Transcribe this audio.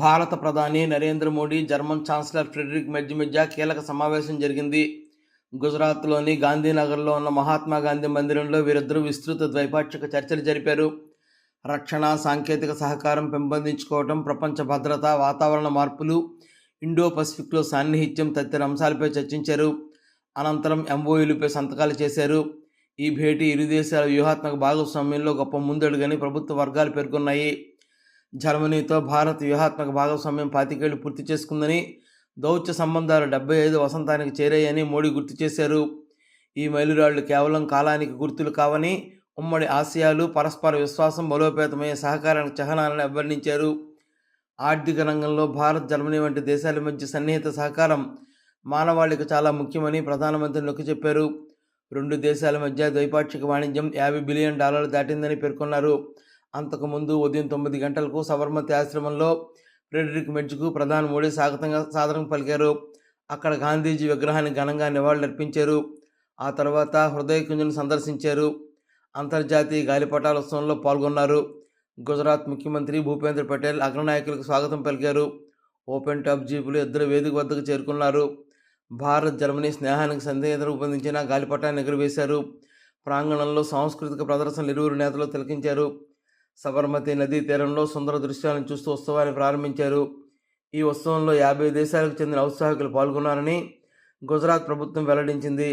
భారత ప్రధాని Narendra Modi German chancellor Friedrich Merz మధ్య కీలక సమావేశం జరిగింది. గుజరాత్లోని గాంధీనగర్లో ఉన్న మహాత్మా గాంధీ మందిరంలో వీరిద్దరూ విస్తృత ద్వైపాక్షిక చర్చలు జరిపారు. రక్షణ సాంకేతిక సహకారం పెంపొందించుకోవడం ప్రపంచ భద్రత వాతావరణ మార్పులు ఇండో పసిఫిక్లో సాన్నిహిత్యం తదితర అంశాలపై చర్చించారు. అనంతరం ఎంఓయూలపై సంతకాలు చేశారు. ఈ భేటీ ఇరు దేశాల వ్యూహాత్మక భాగస్వామ్యంలో గొప్ప ముందడుగని ప్రభుత్వ వర్గాలు పేర్కొన్నాయి. జర్మనీతో భారత్ వ్యూహాత్మక భాగస్వామ్యం పాతికేళ్ళు పూర్తి చేసుకుందని దౌత్య సంబంధాలు డెబ్బై ఐదు వసంతానికి చేరాయని మోడీ గుర్తు చేశారు. ఈ మైలురాళ్ళు కేవలం కాలానికి గుర్తులు కావని ఉమ్మడి ఆశయాలు పరస్పర విశ్వాసం బలోపేతమయ్యే సహకారానికి చహనాలను అభివర్ణించారు. ఆర్థిక రంగంలో భారత్ జర్మనీ వంటి దేశాల మధ్య సన్నిహిత సహకారం మానవాళికి చాలా ముఖ్యమని ప్రధానమంత్రి నొక్కి చెప్పారు. రెండు దేశాల మధ్య ద్వైపాక్షిక వాణిజ్యం యాభై బిలియన్ డాలర్లు దాటిందని పేర్కొన్నారు. అంతకుముందు ఉదయం తొమ్మిది గంటలకు సబర్మతి ఆశ్రమంలో ఫ్రెడరిక్ మెడ్జ్కు ప్రధాని మోడీ స్వాగతంగా సాదరం పలికారు. అక్కడ గాంధీజీ విగ్రహానికి ఘనంగా నివాళులర్పించారు. ఆ తర్వాత హృదయకుంజను సందర్శించారు. అంతర్జాతీయ గాలిపటాల ఉత్సవంలో పాల్గొన్నారు. గుజరాత్ ముఖ్యమంత్రి భూపేంద్ర పటేల్ అగ్రనాయకులకు స్వాగతం పలికారు. ఓపెన్ టాప్ జీపులు ఇద్దరు వేదిక వద్దకు చేరుకున్నారు. భారత్ జర్మనీ స్నేహానికి సందేహం రూపొందించిన గాలిపటాన్ని ఎగురవేశారు. ప్రాంగణంలో సాంస్కృతిక ప్రదర్శనలు ఇరువురు నేతలు తిలకించారు. సబర్మతి నదీ తీరంలో సుందర దృశ్యాలను చూస్తూ ఉత్సవాన్ని ప్రారంభించారు. ఈ ఉత్సవంలో యాభై దేశాలకు చెందిన ఔత్సాహికులు పాల్గొన్నారని గుజరాత్ ప్రభుత్వం వెల్లడించింది.